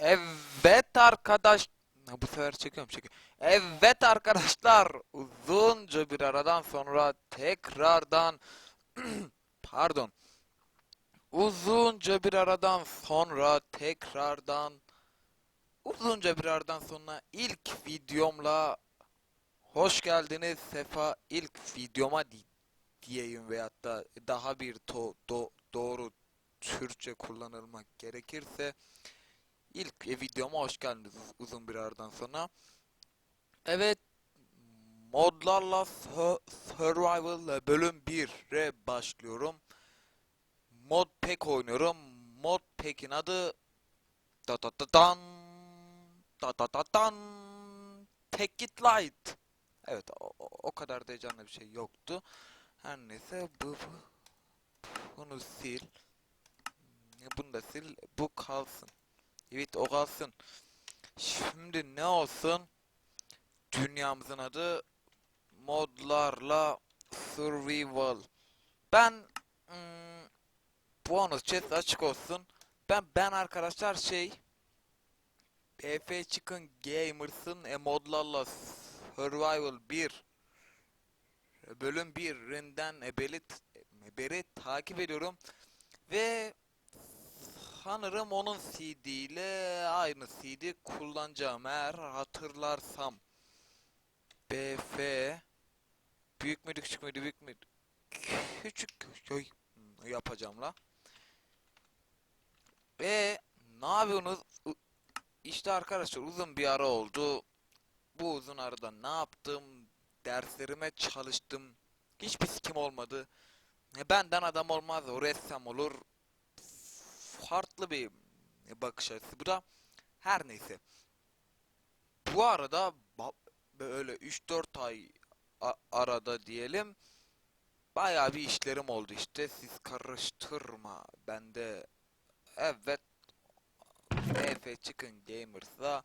Evet arkadaş bu sefer çekiyorum çekiyorum. Evet arkadaşlar uzunca bir aradan sonra tekrardan pardon uzunca bir aradan sonra tekrardan uzunca bir aradan sonra ilk videomla hoş geldiniz Sefa ilk videoma di- diyeyim veyahut da daha bir to- do- doğru Türkçe kullanılmak gerekirse İlk e, videoma hoş geldiniz uz- uzun bir aradan sonra. Evet, modlarla Sur- Survival bölüm 1'e başlıyorum. Mod pack oynuyorum. Mod pack'in adı da da da dan da da da dan Take It Light. Evet, o- o kadar da heyecanlı bir şey yoktu. Her neyse bu, bu bunu sil. Bunu da sil. Bu kalsın. Evet o kalsın. Şimdi ne olsun? Dünyamızın adı modlarla survival. Ben hmm, bonus chat açık olsun. Ben ben arkadaşlar şey BF Chicken Gamers'ın e, modlarla survival 1 e, bölüm 1'inden ebeli, beri takip ediyorum ve Sanırım onun CD ile aynı CD kullanacağım eğer hatırlarsam. BF büyük müydü küçük müydü büyük müydü? Küçük Oy, yapacağım la. Ve ne yapıyorsunuz? İşte arkadaşlar uzun bir ara oldu. Bu uzun arada ne yaptım? Derslerime çalıştım. Hiçbir sikim olmadı. E, Benden adam olmaz, ressam olur, farklı bir bakış açısı. Bu da her neyse. Bu arada böyle 3-4 ay arada diyelim bayağı bir işlerim oldu işte. Siz karıştırma. Ben de evet EF Chicken Gamers'la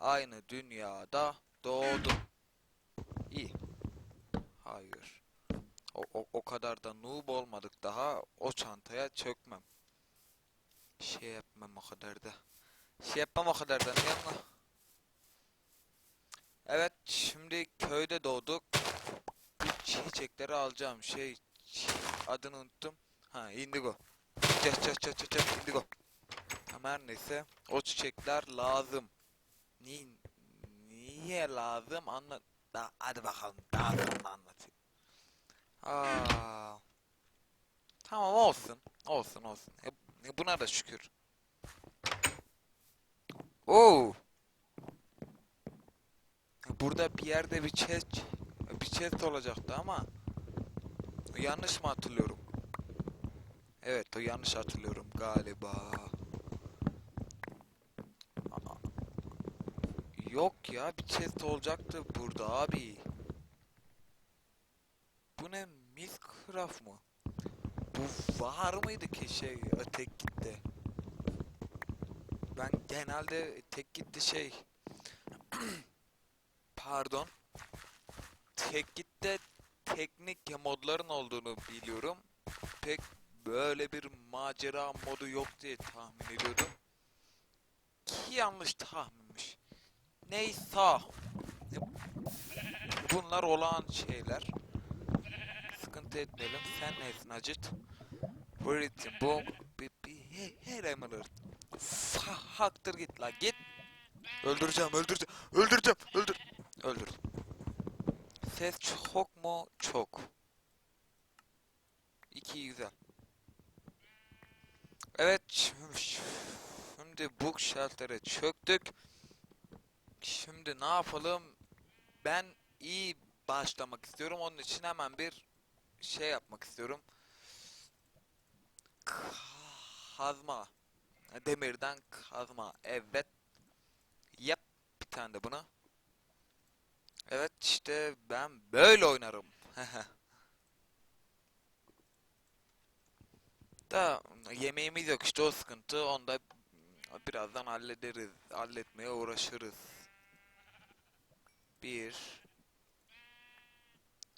aynı dünyada doğdum. İyi. Hayır. O, o, o kadar da noob olmadık daha. O çantaya çökmem. Şey yapmam o kadar da. Şey yapmam o kadar da. niye ama? Evet şimdi köyde doğduk. Çiçekleri alacağım. Şey adını unuttum. Ha indigo. Çat çat çat çat çat indigo. Tamam her neyse. O çiçekler lazım. Ni niye lazım anlat. Da, hadi bakalım daha sonra anlatayım. Aa. Tamam olsun. Olsun olsun. E, buna da şükür. Oo. Burada bir yerde bir chest bir chest olacaktı ama yanlış mı hatırlıyorum? Evet, o yanlış hatırlıyorum galiba. Yok ya, bir chest olacaktı burada abi. Bu ne? Minecraft mı? Bu var mıydı ki şey tek gitti? Ben genelde tek gitti şey pardon tek gitte teknik modların olduğunu biliyorum. Pek böyle bir macera modu yok diye tahmin ediyordum. Ki yanlış tahminmiş. Neyse. Bunlar olan şeyler. Sıkıntı etmeyelim. Sen neysin acıt? Written book. Bir, bir, he, her emirler. Haktır git la git. Öldüreceğim öldüreceğim. Öldüreceğim öldür. Öldür. Ses çok mu? Çok. İki güzel. Evet şimdi- book shelter'e çöktük. Şimdi ne yapalım? Ben iyi başlamak istiyorum. Onun için hemen bir şey yapmak istiyorum. Kazma. Demirden kazma. Evet. Yap bir tane de buna. Evet işte ben böyle oynarım. da yemeğimiz yok işte o sıkıntı. Onu da birazdan hallederiz. Halletmeye uğraşırız. Bir.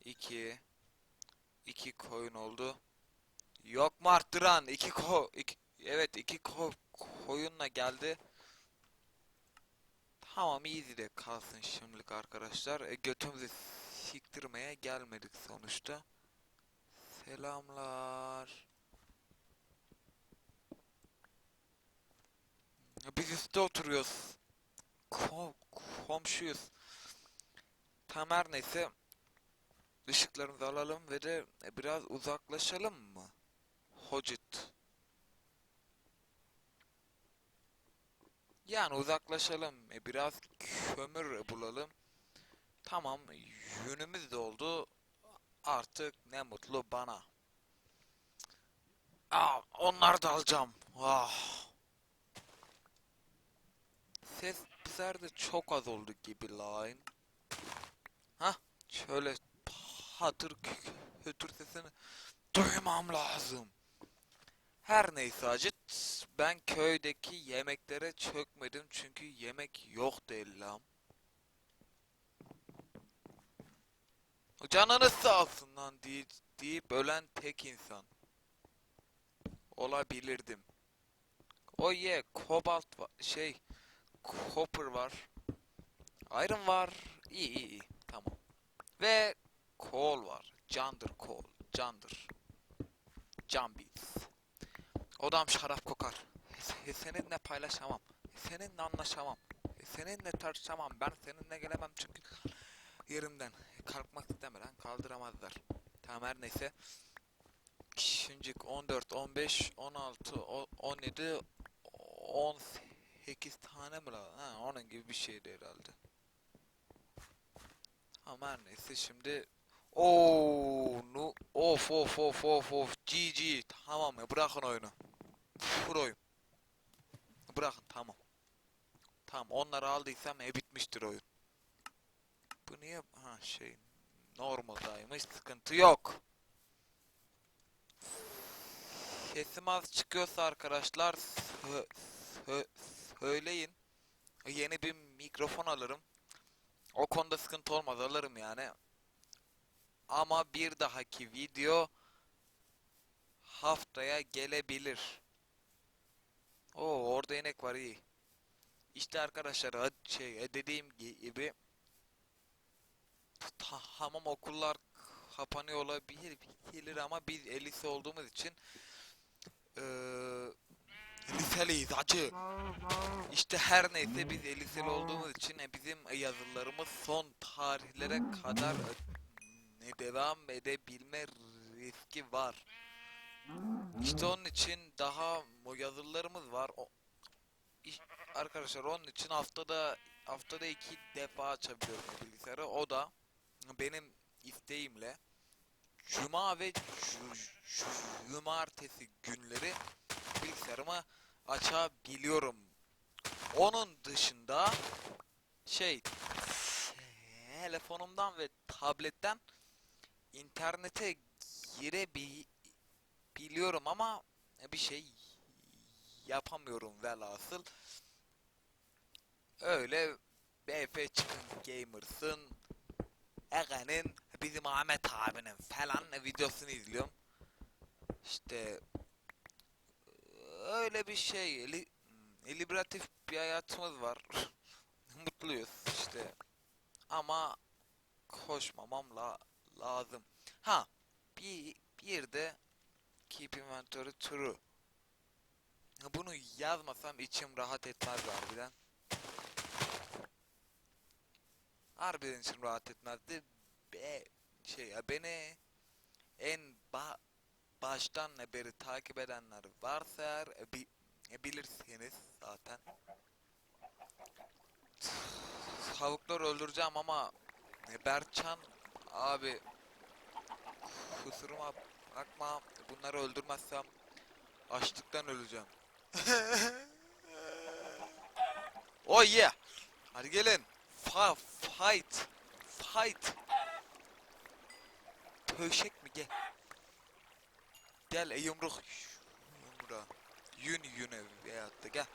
iki, iki koyun oldu. Yok mu arttıran? İki ko... Iki, evet iki ko koyunla geldi. Tamam easy de kalsın şimdilik arkadaşlar. E, götümüzü siktirmeye gelmedik sonuçta. Selamlar. Biz üstte oturuyoruz. Kom komşuyuz. Tam her neyse. Işıklarımızı alalım ve de biraz uzaklaşalım mı? Hocit. Yani uzaklaşalım. E, biraz kömür bulalım. Tamam, yünümüz de oldu. Artık ne mutlu bana. Aa, onları da alacağım. Ah. Sesler de çok az oldu gibi line. Hah, şöyle hatır kötür sesini duymam lazım. Her neyse Acit, ben köydeki yemeklere çökmedim çünkü yemek yoktu ellam. Canınız sağ olsun lan deyip, deyip ölen tek insan. Olabilirdim. O ye, kobalt var, şey, copper var. Iron var. İyi iyi iyi, tamam. Ve coal var. Candır coal, candır. Can beats. Odam şarap kokar. Se- Seninle paylaşamam. Seninle anlaşamam. Seninle tartışamam. Ben seninle gelemem çünkü yerimden kalkmak istemeden kaldıramazlar. Tamam her neyse. Şimdi 14, 15, 16, o- 17, 18 tane mi lan? Ha, onun gibi bir şeydi herhalde. Ama her neyse şimdi Oo, nu of of of of of GG tamam ya bırakın oyunu. Full oyun. Bırakın tamam. Tamam onları aldıysam e bitmiştir oyun. Bu niye ha şey normaldaymış sıkıntı yok. Sesim az çıkıyorsa arkadaşlar sö- sö- söyleyin. Yeni bir mikrofon alırım. O konuda sıkıntı olmaz alırım yani. Ama bir dahaki video haftaya gelebilir. Orada inek var iyi. İşte arkadaşlar şey e, dediğim gibi tamam okullar kapanıyor olabilir bilir ama biz e, lise olduğumuz için eee liseliyiz acı. İşte her neyse biz liseli olduğumuz için e, bizim yazılarımız son tarihlere kadar e, ne devam edebilme riski var. İşte onun için daha yazılarımız var. O, arkadaşlar onun için haftada haftada iki defa açabiliyorum bilgisayarı. O da benim isteğimle Cuma ve cu- cu- Cumartesi günleri bilgisayarımı açabiliyorum. Onun dışında şey telefonumdan ve tabletten internete girebiliyorum ama bir şey yapamıyorum velhasıl. Öyle BF çıkın gamers'ın Ege'nin bizim Ahmet abinin falan videosunu izliyorum. İşte öyle bir şey li, liberatif bir hayatımız var. Mutluyuz işte. Ama koşmamam la, lazım. Ha bir bir de keep inventory true. Bunu yazmasam içim rahat etmez harbiden. Harbiden içim rahat etmezdi. Be şey ya beni en ba baştan beri takip edenler varsa eğer e, bi e, bilirsiniz zaten. Tavukları öldüreceğim ama e, Berkcan abi kusuruma bakma bunları öldürmezsem açlıktan öleceğim. oh yeah. Hadi gelin. Fa fight. Fight. Pöşek mi gel. Gel e yumruk. Yumruğa. Yün yüne veyahut da gel.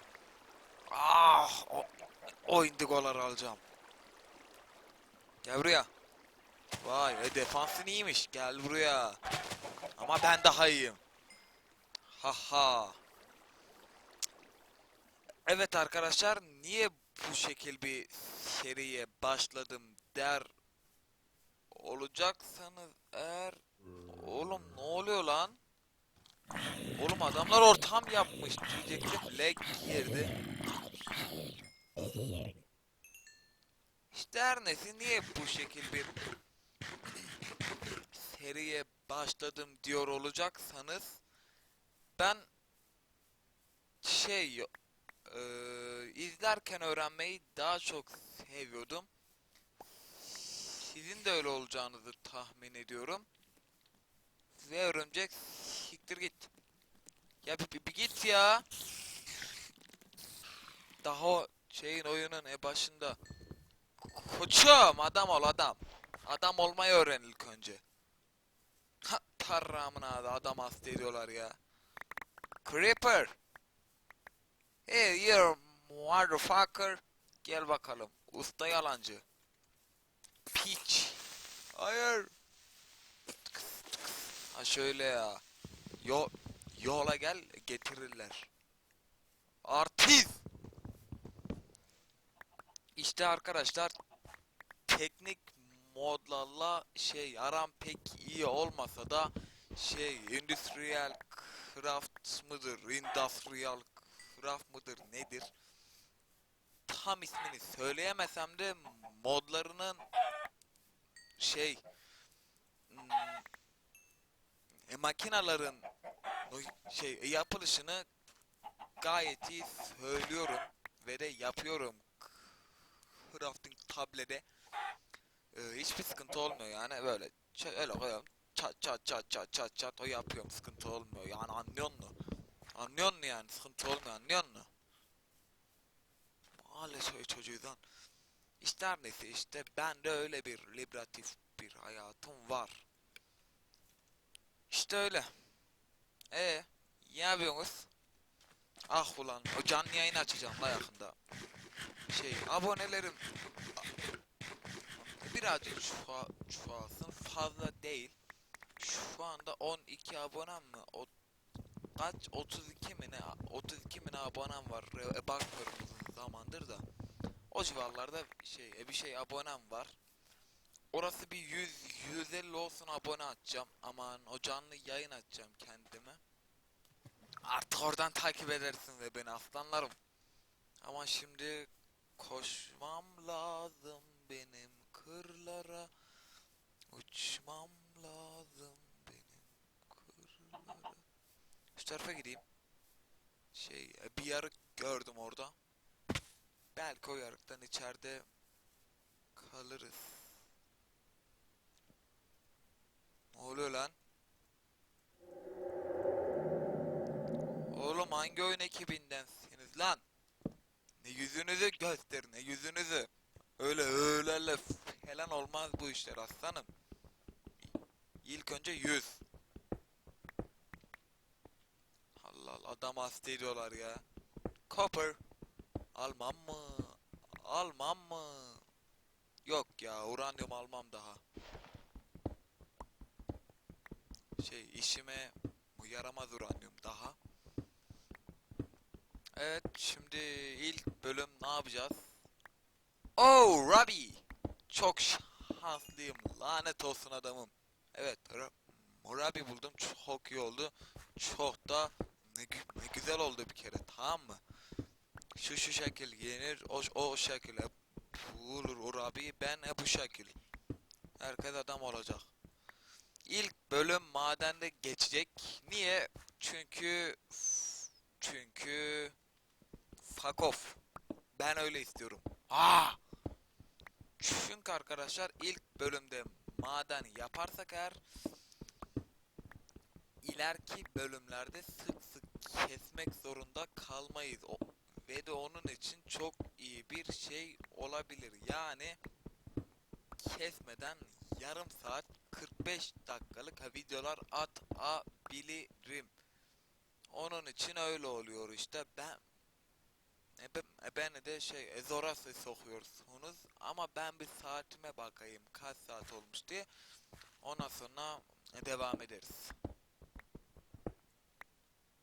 Ah o, o indigoları alacağım. Gel buraya. Vay e defansın iyiymiş. Gel buraya. Ama ben daha iyiyim. Haha. Evet arkadaşlar niye bu şekil bir seriye başladım der olacaksanız eğer oğlum ne oluyor lan? Oğlum adamlar ortam yapmış diyecektim lag girdi. İşte her neyse niye bu şekil bir seriye başladım diyor olacaksanız ben şey eee, izlerken öğrenmeyi daha çok seviyordum. Sizin de öyle olacağınızı tahmin ediyorum. Ve örümcek siktir git. Ya bir, bir- bir git ya. Daha şeyin oyunun e başında. Koçum adam ol adam. Adam olmayı öğren ilk önce. Ha tarramın adı adam hasta ediyorlar ya. Creeper. Hey you motherfucker. Gel bakalım. Usta yalancı. Piç. Hayır. Ha şöyle ya. Yo yola gel getirirler. Artist. İşte arkadaşlar teknik modlarla şey aram pek iyi olmasa da şey industrial craft mıdır industrial craft mıdır nedir? Tam ismini söyleyemesem de modlarının şey hmm, e, makinaların şey yapılışını gayet iyi söylüyorum ve de yapıyorum. Crafting tablede Ee, hiçbir sıkıntı olmuyor yani. Böyle öyle koyuyorum çat çat çat çat çat çat o yapıyorum sıkıntı olmuyor. Yani anlıyor musun? Anlıyor musun yani sıkıntı olmuyor anlıyor musun? Mahalle şey çocuğuydan. İşte neyse işte ben de öyle bir liberatif bir hayatım var. İşte öyle. E ne yapıyorsunuz? Ah ulan o canlı yayın açacağım la yakında. Şey abonelerim birazcık çuha, çoğalsın fazla değil. Şu anda 12 abonem mi? O, kaç? 32 mi ne? 32 mi ne abonem var? E, bakmıyorum uzun zamandır da. O civarlarda şey e, bir şey abonem var. Orası bir 100 150 olsun abone açacağım. Aman o canlı yayın açacağım kendime. Artık oradan takip edersin ve beni aslanlarım. Ama şimdi koşmam lazım benim kırlara. Uçmam lazım benim kırlara. Şu tarafa gideyim. Şey e, bir yarık gördüm orada. Belki o yarıktan içeride kalırız. Ne oluyor lan? Oğlum hangi oyun ekibindensiniz lan? Ne yüzünüzü gösterin, ne yüzünüzü. Öyle öyle falan olmaz bu işler aslanım. İlk önce yüz. Adam hasta ediyorlar ya. Copper. Almam mı? Almam mı? Yok ya uranyum almam daha. Şey işime bu yaramaz uranyum daha. Evet şimdi ilk bölüm ne yapacağız? Oh Robbie! Çok şanslıyım. Lanet olsun adamım. Evet Robbie buldum. Çok iyi oldu. Çok da ne, ne güzel oldu bir kere tamam mı? Şu şu şekil yenir. O, o şekilde bulur o Robbie'yi. Ben e bu şekil. Herkes adam olacak. İlk bölüm madende geçecek. Niye? Çünkü çünkü fuck. Ben öyle istiyorum. Aa! Çünkü arkadaşlar ilk bölümde maden yaparsak eğer ileriki bölümlerde sık sık kesmek zorunda kalmayız. O, ve de onun için çok iyi bir şey olabilir. Yani kesmeden yarım saat 45 dakikalık videolar atabilirim. Onun için öyle oluyor işte. Ben e, ben- e, de şey e, zora ses sokuyorsunuz ama ben bir saatime bakayım kaç saat olmuş diye ondan sonra e, devam ederiz.